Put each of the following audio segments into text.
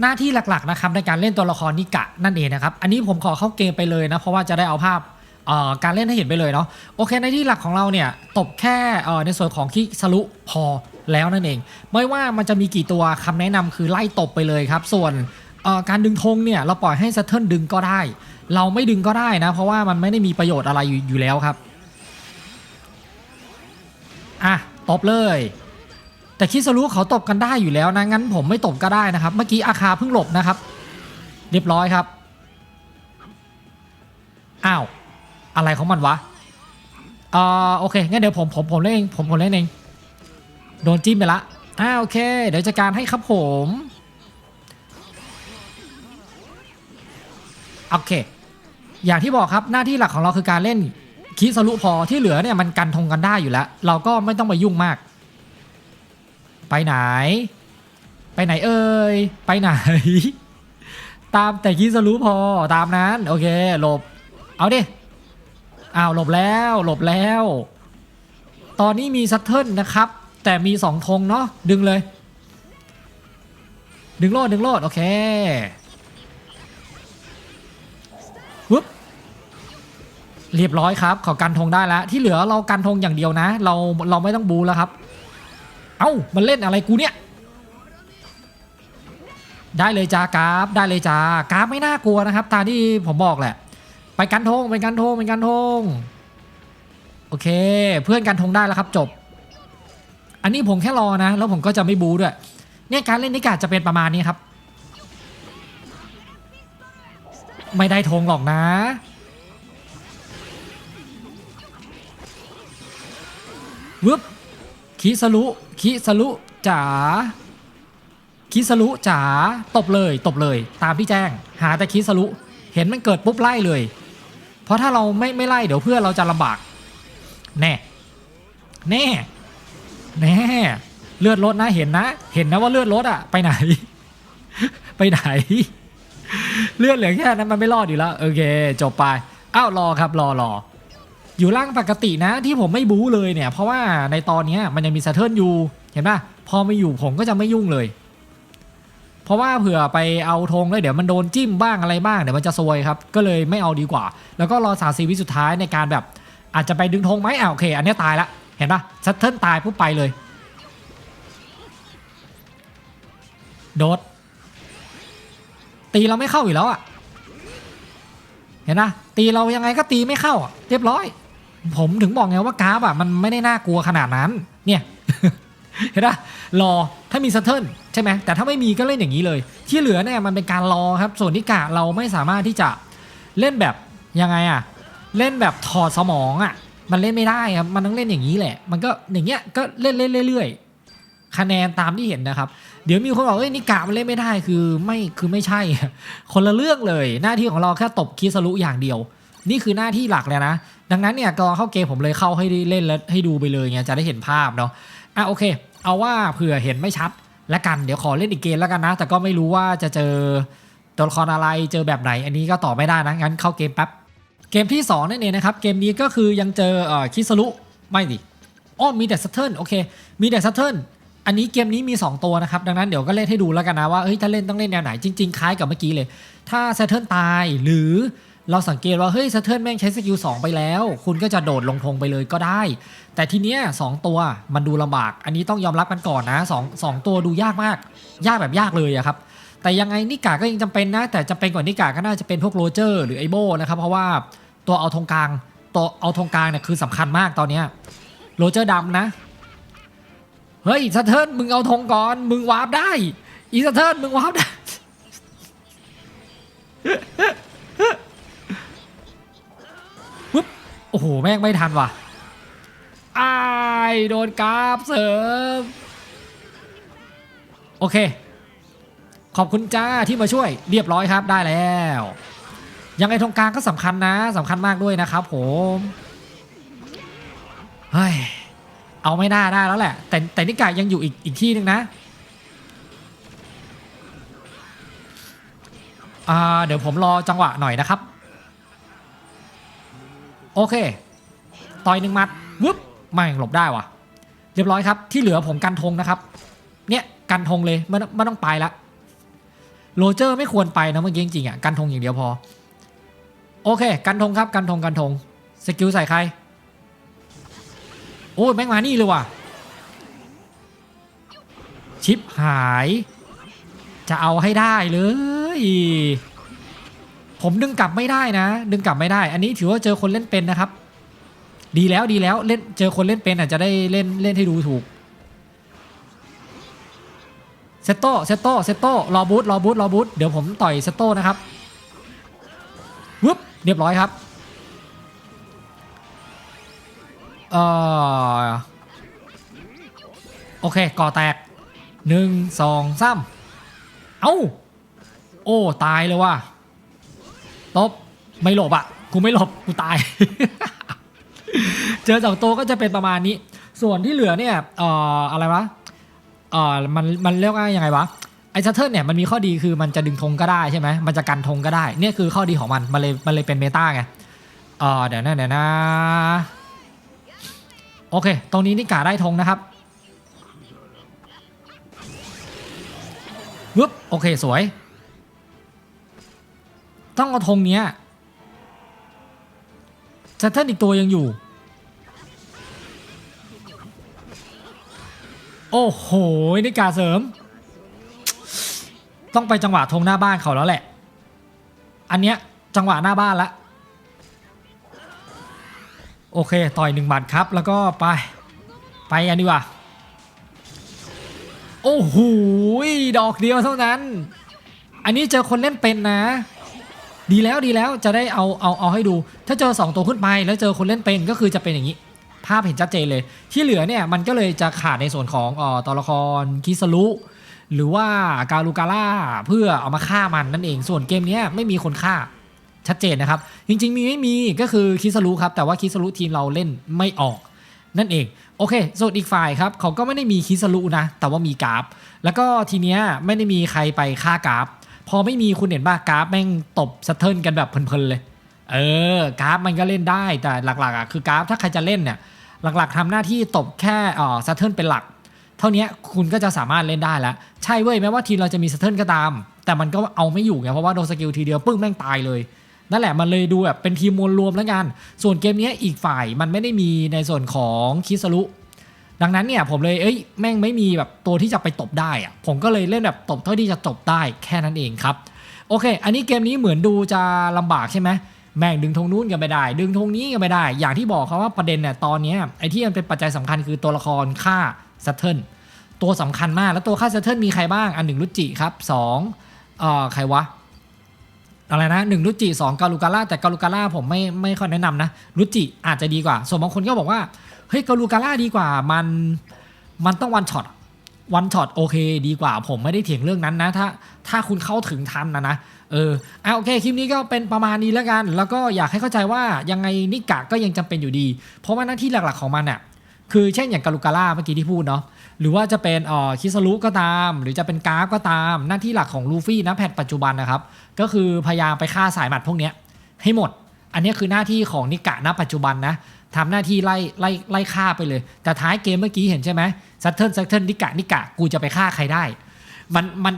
หน้าที่หลักๆนะครับในการเล่นตัวละครนิกะนั่นเองนะครับ อันนี้ผมขอเข้าเกมไปเลยนะ เพราะว่าจะได้เอาภาพการเล่นให้เห็นไปเลยเนาะโอเคในที่หลักของเราเนี่ยตบแค่ในส่วนของคิสรุพอแล้วนั่นเอง ไม่ว่ามันจะมีกี่ตัวคำแนะนำคือไล่ตบไปเลยครับ ส่วนการดึงธงเนี่ยเราปล่อยให้เซตเทิลดึงก็ได้ เราไม่ดึงก็ได้นะ เพราะว่ามันไม่ได้มีประโยชน์อะไรอยู่อยู่แล้วครับอะตบเลย แต่คิสรุเขาตบกันได้อยู่แล้วนะ งั้นผมไม่ตบก็ได้นะครับ เมื่อกี้อาคาเพิ่งหลบนะครับ เรียบร้อยครับ อ้าว อะไรของมันวะเอ่อโอเค งั้นเดี๋ยวผมผมผมเล่นเองผมผมเล่นเอง โดนจิ้มไปละอ่าโอเค เดี๋ยวจัดการให้ครับผม โอเค อย่างที่บอกครับหน้าที่หลักของเราคือการเล่นคิสรุพอที่เหลือเนี่ยมันกันทงกันได้อยู่แล้ว เราก็ไม่ต้องไปยุ่งมาก ไปไหน ไปไหนเอ่ย ไปไหน ตามแต่คิดจะรู้พอตามนั้น โอเค หลบ เอาดิอ้าวหลบแล้ว หลบแล้ว ตอนนี้มีซัตเทิลนะครับ แต่มีสองธงเนาะ ดึงเลย ดึงโลด ดึงโลด โอเควึบเรียบร้อยครับขอกันธงได้แล้ว ที่เหลือเรากันธงอย่างเดียวนะ เราเราไม่ต้องบูแล้วครับ เอ้ามันเล่นอะไรกูเนี่ย ได้เลยจ้ากราฟได้เลยจ้ากราฟไม่น่ากลัวนะครับตามที่ผมบอกแหละ ไปกันธงไปกันธงไปกันธงโอเค เพื่อนกันธงได้แล้วครับจบ อันนี้ผมแค่รอนะ แล้วผมก็จะไม่บูด้วย เนี่ยการเล่นนิกาจะเป็นประมาณนี้ครับ ไม่ได้ธงหรอกนะวึบ คิสรุคิสรุจ๋าคิสรุจ๋าตบเลยตบเลย ตามที่แจ้ง หาแต่คิสรุเห็นมันเกิดปุ๊บไล่เลย เพราะถ้าเราไม่ไม่ไล่เดี๋ยวเพื่อนเราจะลำบาก แน่ แน่ แน่ เลือดลดนะเห็นนะ เห็นนะว่าเลือดลดอะไปไหน ไปไหน เลือดเหลือแค่นั้นมันไม่รอดอยู่แล้ว โอเค จบไปอ้าวรอครับรอรอ อยู่ล่างปกตินะที่ผมไม่บู๊เลยเนี่ย เพราะว่าในตอนนี้มันยังมีสะเทิร์นอยู่ เห็นป่ะ พอไม่อยู่ผมก็จะไม่ยุ่งเลย เพราะว่าเผื่อไปเอาธงแล้วเดี๋ยวมันโดนจิ้มบ้างอะไรบ้างเดี๋ยวมันจะซวยครับ ก็เลยไม่เอาดีกว่า แล้วก็รอสาสีวิสุดท้ายในการแบบ อาจจะไปดึงธงไหมอ่าโอเค อันนี้ตายละเห็นป่ะสะเทิร์นตายปุ๊บไปเลย โดดตีเราไม่เข้าอยู่แล้วอะเห็นนะตีเรายังไงก็ตีไม่เข้าเรียบร้อย ผมถึงบอกไงว่ากราฟอะมันไม่ได้น่ากลัวขนาดนั้น เนี่ยเห็นปะรอถ้ามีสเทิร์นใช่ไหมแต่ถ้าไม่มีก็เล่นอย่างนี้เลย ที่เหลือเนี่ยมันเป็นการรอครับ ส่วนนิกะเราไม่สามารถที่จะเล่นแบบยังไงอะเล่นแบบถอดสมองอะ มันเล่นไม่ได้ครับมันต้องเล่นอย่างนี้แหละ มันก็อย่างเงี้ยก็เล่นเล่นเรื่อยๆคะแนนตามที่เห็นนะครับ เดี๋ยวมีคนบอกเอ้ยนิกะมันเล่นไม่ได้คือไม่คือไม่ใช่ คนละเรื่องเลย หน้าที่ของเราแค่ตบคิสรุอย่างเดียว นี่คือหน้าที่หลักเลยนะ ดังนั้นเนี่ยก็เข้าเกมผมเลยเข้าให้เล่นแล้วให้ดูไปเลยไงจะได้เห็นภาพเนาะอะโอเค เอาว่าเผื่อเห็นไม่ชัดและกันเดี๋ยวขอเล่นอีกเกมแล้วกันนะ แต่ก็ไม่รู้ว่าจะเจอตัวละครอะไรเจอแบบไหน อันนี้ก็ตอบไม่ได้นะงั้นเข้าเกมแป๊บเกมที่สองนั่นเองนะครับเกมนี้ก็คือยังเจอเอ่อคิสรุไม่ดิอ้อมีแต่ซัตเทิลโอเคมีแต่ซัตเทิลอันนี้เกมนี้มี 2 ตัวนะครับ ดังนั้นเดี๋ยวก็เล่นให้ดูแล้วกันนะว่าเฮ้ยถ้าเล่นต้องเล่นแนวไหนจริง ๆ คล้ายกับเมื่อกี้เลย ถ้าเซตเทิลตายหรือ เราสังเกตว่าเฮ้ยเซตเทิลแม่งใช้สกิล2ไปแล้ว คุณก็จะโดดลงธงไปเลยก็ได้ แต่ทีเนี้ยสองตัวมันดูลำบาก อันนี้ต้องยอมรับกันก่อนนะสองสองตัวดูยากมาก ยากแบบยากเลยอะครับ แต่ยังไงนิกาก็ยังจำเป็นนะ แต่จำเป็นกว่านิกาก็น่าจะเป็นพวกโรเจอร์หรือไอโบนะครับ เพราะว่าตัวเอาธงกลางตัวเอาธงกลางเนี่ยคือสำคัญมากตอนเนี้ยโรเจอร์ดำนะ เฮ้ยสะเทิร์นมึงเอาธงก่อน มึงวาร์ปได้ อีสะเทิร์นมึงวาร์ปได้ โอ้โห แม่งไม่ทันว่ะอายโดนกราฟเสริม โอเค ขอบคุณจ้าที่มาช่วยเรียบร้อยครับได้แล้ว ยังไงธงกลางก็สำคัญนะสำคัญมากด้วยนะครับผมเฮ้ยเอาไม่ได้ได้แล้วแหละ แต่แต่นิกายยังอยู่อีกอีกที่หนึ่งนะอ่าเดี๋ยวผมรอจังหวะหน่อยนะครับ โอเค ต่อยหนึ่งมัดวึบไม่หลบได้วะเรียบร้อยครับ ที่เหลือผมกันธงนะครับ เนี่ยกันธงเลยไม่ต้องไม่ต้องไปละโรเจอร์ไม่ควรไปนะเมื่อกี้จริงๆอะกันธงอย่างเดียวพอ โอเค กันธงครับ กันธงกันธงสกิลใส่ใคร โอ้ยแม่งมานี่เลยว่ะ ชิปหาย จะเอาให้ได้เลย ผมดึงกลับไม่ได้นะ ดึงกลับไม่ได้ อันนี้ถือว่าเจอคนเล่นเป็นนะครับ ดีแล้วดีแล้วเล่นเจอคนเล่นเป็นอาจจะได้เล่นเล่นให้ดูถูกเซตโต้เซตโต้เซตโต้รอบูทรอบูทรอบูทเดี๋ยวผมต่อยเซตโต้นะครับวึบเรียบร้อยครับเออโอเค ก่อแตกหนึ่งสองสามเอ้า โอ้ ตายเลยว่ะ ตบไม่หลบอะกูไม่หลบกูตาย เจอสองตัวก็จะเป็นประมาณนี้ ส่วนที่เหลือเนี่ยเอ่ออะไรวะเอ่อมันมันเรียกว่ายังไงวะไอ้ซัตเทิลเนี่ยมันมีข้อดีคือมันจะดึงธงก็ได้ใช่ไหมมันจะกันธงก็ได้เนี่ยคือข้อดีของมันมันเลยมันเลยเป็นเมตาไงเออเดี๋ยวนะเดี๋ยวนะโอเค ตรงนี้นี่กาได้ธงนะครับวึบโอเคสวย ต้องเอาธงเนี้ยซัตเทิลอีกตัวยังอยู่ โอ้โหนี่กาเสริม ต้องไปจังหวะธงหน้าบ้านเขาแล้วแหละ อันเนี้ยจังหวะหน้าบ้านละโอเค ต่อยหนึ่งบาทครับ แล้วก็ไป ไปกันดีกว่า โอ้โห ดอกเดียวเท่านั้น อันนี้เจอคนเล่นเป็นนะ ดีแล้วดีแล้วจะได้เอาเอาเอาให้ดู ถ้าเจอ 2 ตัวขึ้นไปแล้วเจอคนเล่นเป็นก็คือจะเป็นอย่างนี้ ภาพเห็นชัดเจนเลย ที่เหลือเนี่ยมันก็เลยจะขาดในส่วนของออตัวละครคิสลุหรือว่าการูกาล่าเพื่อเอามาฆ่ามันนั่นเอง ส่วนเกมนี้ไม่มีคนฆ่าชัดเจนนะครับ จริงๆมีไม่มีก็คือคิสรุครับ แต่ว่าคิสรุทีมเราเล่นไม่ออกนั่นเอง โอเค ส่วนอีกฝ่ายครับ เขาก็ไม่ได้มีคิสรุนะ แต่ว่ามีกราฟ แล้วก็ทีเนี้ยไม่ได้มีใครไปฆ่ากราฟ พอไม่มีคุณเห็นป่ะกราฟแม่งตบสะเทิร์นกันแบบเพลินๆเลย เออกราฟมันก็เล่นได้แต่หลักๆอะคือกราฟถ้าใครจะเล่นเนี่ยหลักๆทำหน้าที่ตบแค่เอ่อสะเทิร์นเป็นหลัก เท่านี้คุณก็จะสามารถเล่นได้แล้ว ใช่เว้ยแม้ว่าทีมเราจะมีสะเทิร์นก็ตาม แต่มันก็เอาไม่อยู่ไงเพราะว่าโดนสกิลทีเดียวปึ้งแม่งตายเลยนั่นแหละมันเลยดูแบบเป็นทีมมวลรวมแล้วกัน ส่วนเกมนี้อีกฝ่ายมันไม่ได้มีในส่วนของคิสรุ ดังนั้นเนี่ยผมเลยเอ้ยแม่งไม่มีแบบตัวที่จะไปตบได้อะผมก็เลยเล่นแบบตบเท่าที่จะตบได้แค่นั้นเองครับโอเค อันนี้เกมนี้เหมือนดูจะลำบากใช่ไหมแม่งดึงธงนู้นกันไม่ได้ ดึงธงนี้กันไม่ได้ อย่างที่บอกเขาว่าประเด็นเนี่ยตอนนี้ไอ้ที่มันเป็นปัจจัยสำคัญคือตัวละครค่าซัตเทิลตัวสำคัญมากแล้วตัวค่าซัตเทิลมีใครบ้างอันหนึ่งรุจิครับสองเอ่อใครวะ อะไรนะหนึ่งรุจิสองกาลูกาล่าแต่กาลูกาล่าผมไม่ไม่ค่อยแนะนำนะรุจิอาจจะดีกว่า ส่วนบางคนก็บอกว่าเฮ้ยกาลูกาล่าดีกว่ามันมันต้องวันช็อตวันช็อตโอเคดีกว่า ผมไม่ได้เถียงเรื่องนั้นนะ ถ้าถ้าคุณเข้าถึงทันนะนะเอออะโอเคคลิปนี้ก็เป็นประมาณนี้แล้วกัน แล้วก็อยากให้เข้าใจว่ายังไงนิกะก็ยังจำเป็นอยู่ดี เพราะว่าหน้าที่หลักๆของมันอะคือเช่นอย่างกาลูกาล่าเมื่อกี้ที่พูดเนาะ หรือว่าจะเป็นเอ่อคิสรุก็ตาม หรือจะเป็นกราฟก็ตาม หน้าที่หลักของลูฟี่นะแพทปัจจุบันนะครับ ก็คือพยายามไปฆ่าสายหมัดพวกเนี้ยให้หมด อันนี้คือหน้าที่ของนิกะณปัจจุบันนะทำหน้าที่ไล่ไล่ไล่ฆ่าไปเลย แต่ท้ายเกมเมื่อกี้เห็นใช่ไหมซัตเทิลซัตเทิลนิกะนิกะกูจะไปฆ่าใครได้ มันมัน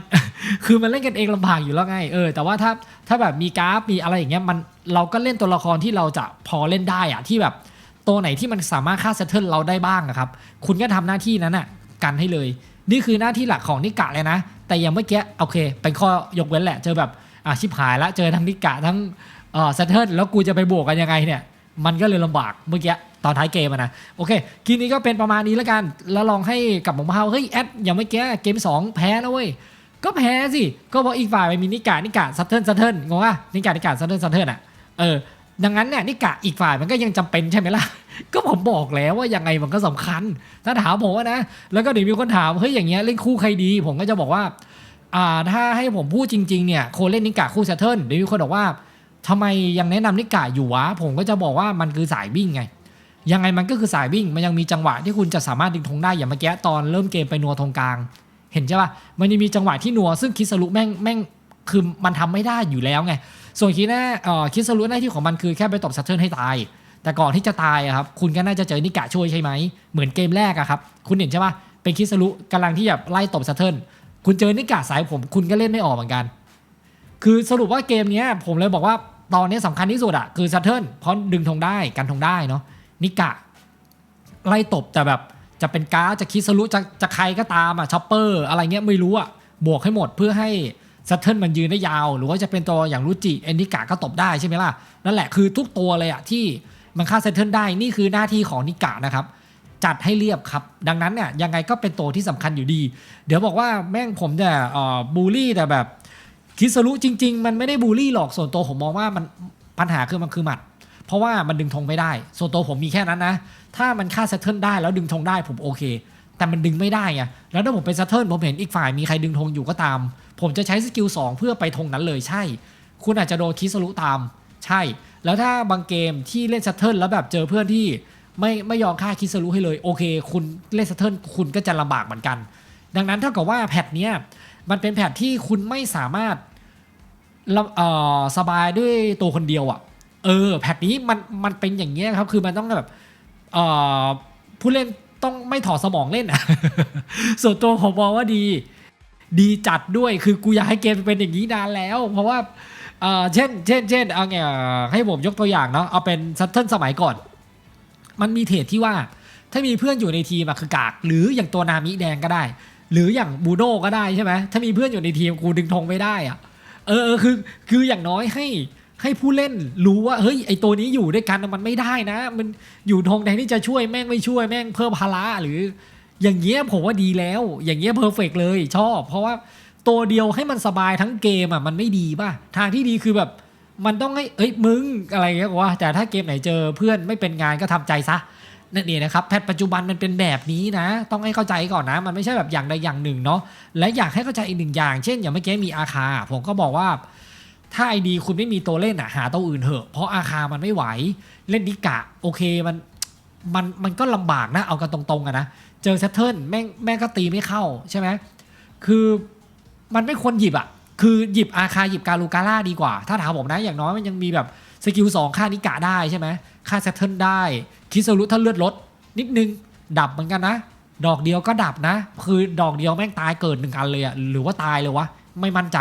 คือมันเล่นกันเองลำบากอยู่แล้วไงเออแต่ว่าถ้าถ้าแบบมีกราฟมีอะไรอย่างเงี้ยมันเราก็เล่นตัวละครที่เราจะพอเล่นได้อะที่แบบตัวไหนที่มันสามารถฆ่าซัตเทิลเราได้บ้างอะครับ คุณก็ทำหน้าที่นั้นอะ กันให้เลย นี่คือหน้าที่หลักของนิกะเลยนะ แต่อย่างเมื่อกี้โอเค เป็นข้อยกเว้นแหละ เจอแบบอะชิบหายละเจอทั้งนิกะทั้งเอ่อซัตเทิลแล้วกูจะไปบวกกันยังไงเนี่ย มันก็เลยลำบากเมื่อกี้ตอนท้ายเกมนะโอเคคลิปนี้ก็เป็นประมาณนี้แล้วกัน แล้วลองให้กับหมงพาเฮ้ยแอดอย่างเมื่อกี้เกม 2 แพ้แล้วเว้ยก็แพ้สิ ก็เพราะอีกฝ่ายไปมีนิกานิกาซัตเทิลซัตเทิลงงอะนิกานิกาซัตเทิลซัตเทิลอะเออ ดังนั้นเนี่ยนิกาอีกฝ่ายมันก็ยังจำเป็นใช่ไหมล่ะ ก็ผมบอกแล้วว่ายังไงมันก็สำคัญ ถ้าถามผมว่านะ แล้วก็เดี๋ยวมีคนถามเฮ้ยอย่างเงี้ยเล่นคู่ใครดี ผมก็จะบอกว่าอ่าถ้าให้ผมพูดจริงๆเนี่ยโคเล่นนิกาคู่เซเทิลเดี๋ยวมีคนบอกว่าทำไมยังแนะนำนิกาอยู่วะผมก็จะบอกว่ามันคือสายวิ่งไง ยังไงมันก็คือสายวิ่งมันยังมีจังหวะที่คุณจะสามารถดึงธงได้อย่างเมื่อกี้ตอนเริ่มเกมไปนัวธงกลาง เห็นใช่ป่ะมันจะมีจังหวะที่นัวซึ่งคิสรุแม่งแม่งคือมันทำไม่ได้อยู่แล้วไง ส่วนคีแน่เอ่อคิดสรุปหน้าที่ของมันคือแค่ไปตบซัตเทิลให้ตาย แต่ก่อนที่จะตายอะครับคุณก็น่าจะเจอนิกะช่วยใช่ไหมเหมือนเกมแรกอะครับคุณเห็นใช่ปะเป็นคิดสรุปกำลังที่แบบไล่ตบซัตเทิลคุณเจอนิกะสายผมคุณก็เล่นไม่ออกเหมือนกัน คือสรุปว่าเกมนี้ผมเลยบอกว่าตอนนี้สำคัญที่สุดอะคือซัตเทิลเพราะดึงธงได้กันธงได้เนาะนิกะไล่ตบแต่แบบจะเป็นการจะคิดสรุจะจะใครก็ตามอะช็อปเปอร์อะไรเงี้ยไม่รู้อะบวกให้หมดเพื่อให้ ซัตเทิลมันยืนได้ยาว หรือว่าจะเป็นตัวอย่างรูจิเอนนิกะก็ตบได้ใช่ไหมล่ะ นั่นแหละคือทุกตัวเลยอะที่มันฆ่าซัตเทิลได้นี่คือหน้าที่ของนิกะนะครับ จัดให้เรียบครับ ดังนั้นเนี่ยยังไงก็เป็นตัวที่สำคัญอยู่ดี เดี๋ยวบอกว่าแม่งผมเนี่ยเอ่อบูลลี่แต่แบบคิสรุจริง ๆ มันไม่ได้บูลลี่หรอกส่วนตัวผมมองว่ามันปัญหาคือมันคือหมัด เพราะว่ามันดึงธงไม่ได้ ส่วนตัวผมมีแค่นั้นนะ ถ้ามันฆ่าเซตเทิลได้แล้วดึงธงได้ผมโอเค แต่มันดึงไม่ได้ไงแล้วถ้าผมเป็นเซตเทิลผมเห็นอีกฝ่ายมีใครดึงธงอยู่ก็ตาม ผมจะใช้สกิล2เพื่อไปธงนั้นเลยใช่ คุณอาจจะโดนคิสรุตามใช่ แล้วถ้าบางเกมที่เล่นเซตเทิลแล้วแบบเจอเพื่อนที่ไม่ไม่ยอมฆ่าคิสรุให้เลยโอเค คุณเล่นเซตเทิลคุณก็จะลำบากเหมือนกัน ดังนั้นเท่ากับว่าแพทเนี้ยมันเป็นแพทที่คุณไม่สามารถละเออสบายด้วยตัวคนเดียวอะ่ะ เออ แพทนี้มันมันเป็นอย่างเงี้ยครับ คือมันต้องแบบเออผู้เล่นต้องไม่ถอดสมองเล่นอะส่วนตัวผมมองว่าดี ดีจัดด้วยคือกูอยากให้เกมเป็นอย่างนี้นานแล้ว เพราะว่าเช่น เช่น เช่นเอาไงให้ผมยกตัวอย่างเนาะเอาเป็นซัตเทิลสมัยก่อน มันมีเทรดที่ว่าถ้ามีเพื่อนอยู่ในทีมอะคือกาก หรืออย่างตัวนามิแดงก็ได้ หรืออย่างบูโน่ก็ได้ใช่ไหมถ้ามีเพื่อนอยู่ในทีมกูดึงธงไม่ได้อะเออเออคือคืออย่างน้อยให้ให้ผู้เล่นรู้ว่าเฮ้ยไอตัวนี้อยู่ด้วยกันมันไม่ได้นะ มันอยู่ธงแดงที่จะช่วยแม่งไม่ช่วยแม่งเพิ่มภาระหรือ อย่างเงี้ยผมว่าดีแล้ว อย่างเงี้ยเพอร์เฟกเลยชอบ เพราะว่าตัวเดียวให้มันสบายทั้งเกมอะมันไม่ดีป่ะ ทางที่ดีคือแบบมันต้องให้เอ้ยมึงอะไรเงี้ยว่าแต่ถ้าเกมไหนเจอเพื่อนไม่เป็นงานก็ทำใจซะนั่นเองนะครับแพทปัจจุบันมันเป็นแบบนี้นะ ต้องให้เข้าใจก่อนนะ มันไม่ใช่แบบอย่างใดอย่างหนึ่งเนาะและอยากให้เข้าใจอีกหนึ่งอย่าง เช่นอย่างเมื่อกี้มีอาคา ผมก็บอกว่าถ้าไอดีคุณไม่มีตัวเล่นอะหาตัวอื่นเถอะ เพราะอาคามันไม่ไหว เล่นดิกะ โอเคมันมันมันก็ลำบากนะเอากันตรงๆอะนะ เจอเซตเทิลแม่งแม่งก็ตีไม่เข้าใช่ไหมคือมันไม่ควรหยิบอะคือหยิบอาคาหยิบการูกาล่าดีกว่า ถ้าถามผมนะอย่างน้อยมันยังมีแบบสกิลสองค่านิกะได้ใช่ไหมค่าเซตเทิลได้ คิสรุถ้าเลือดลด นิดนึง ดับเหมือนกันนะ ดอกเดียวก็ดับนะ คือดอกเดียวแม่งตายเกิดหนึ่งอันเลยอะหรือว่าตายเลยวะไม่มั่นใจ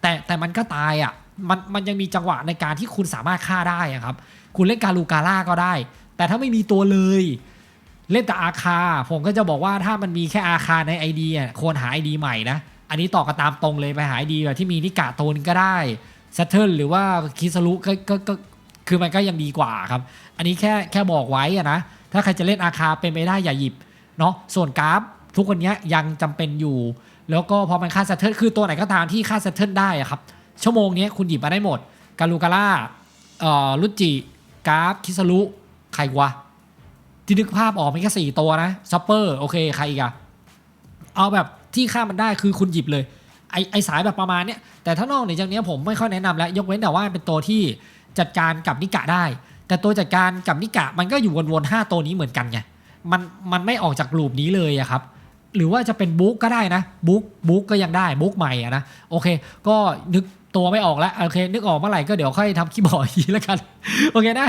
แต่แต่มันก็ตายอะมันมันยังมีจังหวะในการที่คุณสามารถฆ่าได้ครับ คุณเล่นการูกาล่าก็ได้ แต่ถ้าไม่มีตัวเลย เล่นแต่อาคา ผมก็จะบอกว่าถ้ามันมีแค่อาคาใน ID อะควรหา ID ใหม่นะ อันนี้ต่อกันตามตรงเลยไปหา ID แบบที่มีนิกาโตนก็ได้เซตเทิลหรือว่าคิสรุก็ก็ก็คือมันก็ยังดีกว่าครับ อันนี้แค่แค่บอกไว้อะนะ ถ้าใครจะเล่นอาคาเป็นไปได้อย่าหยิบเนาะส่วนกราฟทุกวันนี้ยังจำเป็นอยู่ แล้วก็พอมันค่าเซตเทิลคือตัวไหนก็ตามที่ค่าเซตเทิลได้ครับ ชั่วโมงนี้คุณหยิบมาได้หมด การูกาล่าลุจิกราฟคิสรุใครวะ ที่นึกภาพออกมีแค่สี่ตัวนะซัปเปอร์โอเคใครอีกอะเอาแบบที่ค่ามันได้คือคุณหยิบเลย ไอไอสายแบบประมาณเนี้ยแต่ถ้านอกเหนือจากนี้ผมไม่ค่อยแนะนำแล้ว ยกเว้นแต่ว่าเป็นตัวที่จัดการกับนิกะได้ แต่ตัวจัดการกับนิกะมันก็อยู่วนๆห้าตัวนี้เหมือนกันไงมันมันไม่ออกจากลูปนี้เลยอะครับหรือว่าจะเป็นบุ๊กก็ได้นะบุ๊กบุ๊กก็ยังได้บุ๊กใหม่อะนะโอเค ก็นึกตัวไม่ออกแล้วโอเค นึกออกเมื่อไหร่ก็เดี๋ยวค่อยทำคีย์บอร์ดอีกแล้วกัน โอเคนะ